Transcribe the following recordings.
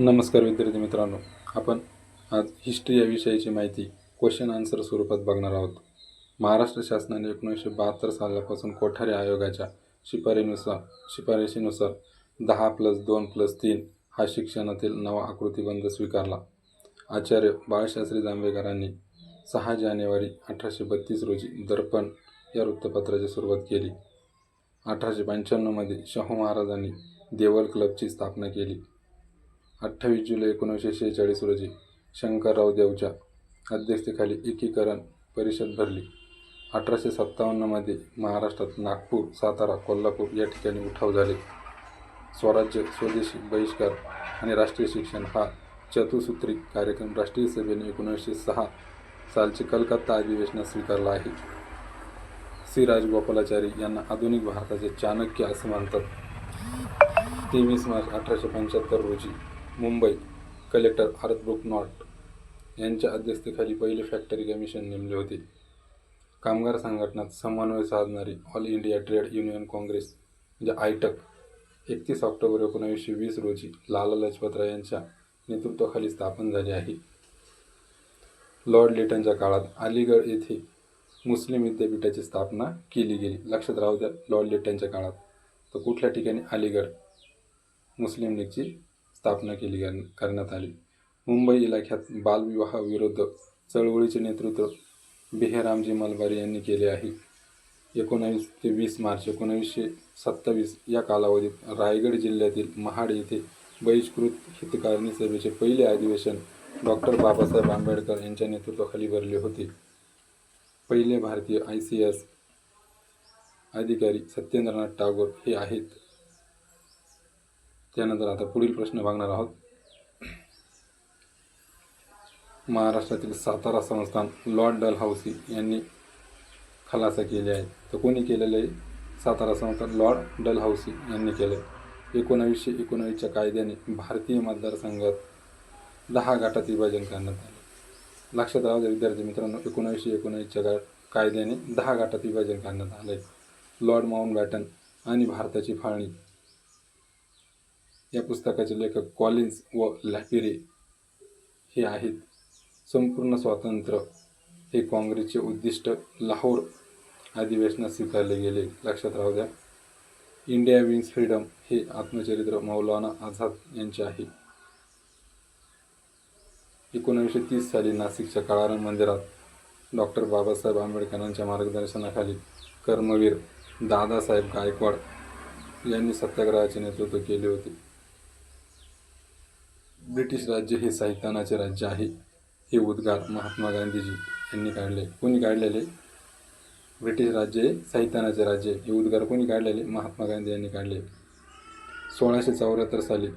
नमस्कार विद्यार्थी मित्रांनो. आपण आज हिस्ट्री या विषयाची माहिती क्वेश्चन आन्सर स्वरूपात बघणार आहोत. महाराष्ट्र शासनाने एकोणीसशे बहात्तर सालापासून कोठारी आयोगाच्या शिफारीनुसार शिफारशीनुसार दहा प्लस दोन प्लस तीन हा शिक्षणातील नवा आकृतीबंध स्वीकारला. आचार्य बाळशास्त्री जांभेकरांनी सहा जानेवारी अठराशे बत्तीस रोजी दर्पण या वृत्तपत्राची सुरुवात केली. अठराशे पंच्याण्णवमध्ये शाहू महाराजांनी देवल क्लबची स्थापना केली. अठ्ठावीस जुलै एकोणीसशे शेहेचाळीस रोजी शंकरराव देवच्या अध्यक्षतेखाली एकीकरण परिषद भरली. अठराशे सत्तावन्नमध्ये महाराष्ट्रात नागपूर सातारा कोल्हापूर या ठिकाणी उठाव झाले. स्वराज्य स्वदेशी बहिष्कार आणि राष्ट्रीय शिक्षण हा चतुसूत्री कार्यक्रम राष्ट्रीय सभेने एकोणीसशे सहा सालचे कलकत्ता अधिवेशनात स्वीकारला आहे. सी. राजगोपालाचारी यांना आधुनिक भारताचे चाणक्य असे म्हणतात तेवीस मार्च अठराशे पंच्याहत्तर रोजी मुंबई कलेक्टर आर्थब्रुक नॉट यांच्या अध्यक्षतेखाली पहिले फॅक्टरी कमिशन नेमले होते. कामगार संघटनात समन्वय साधणारी All India Trade Union Congress म्हणजे आयटक एकतीस ऑक्टोबर एकोणावीसशे वीस रोजी लाला लजपतराय यांच्या नेतृत्वाखाली स्थापन झाली आहे. लॉर्ड लिटनच्या काळात अलीगड येथे मुस्लिम विद्यापीठाची स्थापना केली गेली. लक्षात राहू द्या लॉर्ड लिटनच्या काळात तर कुठल्या ठिकाणी अलीगड मुस्लिम लीगची स्थापना केली करण्यात आली. मुंबई इलाख्यात बालविवाहाविरुद्ध चळवळीचे नेतृत्व बेहरामजी मलबारी यांनी केले आहे. एकोणावीस ते वीस मार्च एकोणावीसशे सत्तावीस या कालावधीत रायगड जिल्ह्यातील महाड येथे बहिष्कृत हितकारणी सभेचे पहिले अधिवेशन डॉक्टर बाबासाहेब आंबेडकर यांच्या नेतृत्वाखाली भरले होते. पहिले भारतीय आय सी एस अधिकारी सत्येंद्रनाथ टागोर हे आहेत. त्यानंतर आता पुढील प्रश्न बघणार आहोत. महाराष्ट्रातील सातारा संस्थान लॉर्ड डलहौसी यांनी खलासा केले आहे तर कोणी केलेलं आहे? सातारा संस्थान लॉर्ड डलहौसी यांनी केलं आहे एकोणावीसशे एकोणावीसच्या कायद्याने भारतीय मतदारसंघात दहा गटात विभाजन करण्यात आले. लक्षात राहू द्या विद्यार्थी मित्रांनो एकोणावीसशे एकोणावीसच्या गा कायद्याने दहा गटात विभाजन करण्यात आले लॉर्ड माउंट बॅटन आणि भारताची फाळणी या पुस्तकाचे लेखक कॉलिन्स व लॅपिरे हे आहेत. संपूर्ण स्वातंत्र्य हे काँग्रेसचे उद्दिष्ट लाहोर अधिवेशनात स्वीकारले गेले. लक्षात राहू द्या इंडिया विंग्स फ्रीडम हे आत्मचरित्र मौलाना आझाद यांचे आहे. एकोणीसशे तीस साली नाशिकच्या काळाराम मंदिरात डॉक्टर बाबासाहेब आंबेडकरांच्या मार्गदर्शनाखाली कर्मवीर दादासाहेब गायकवाड यांनी सत्याग्रहाचे नेतृत्व केले होते. ब्रिटिश राज्य हे साहित्यानाचे राज्य आहे. हे उद्गार महात्मा गांधीजी यांनी काढले. कोणी काढलेले? ब्रिटिश राज्य हे साहित्यानाचे राज्य हे उद्गार कोणी काढलेले? महात्मा गांधी यांनी काढले. सोळाशे चौऱ्याहत्तर साली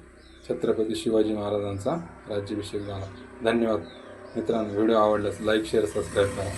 छत्रपती शिवाजी महाराजांचा राज्याभिषेक झाला. धन्यवाद. मित्रांनो व्हिडिओ आवडल्यास लाईक शेअर सबस्क्राईब करा.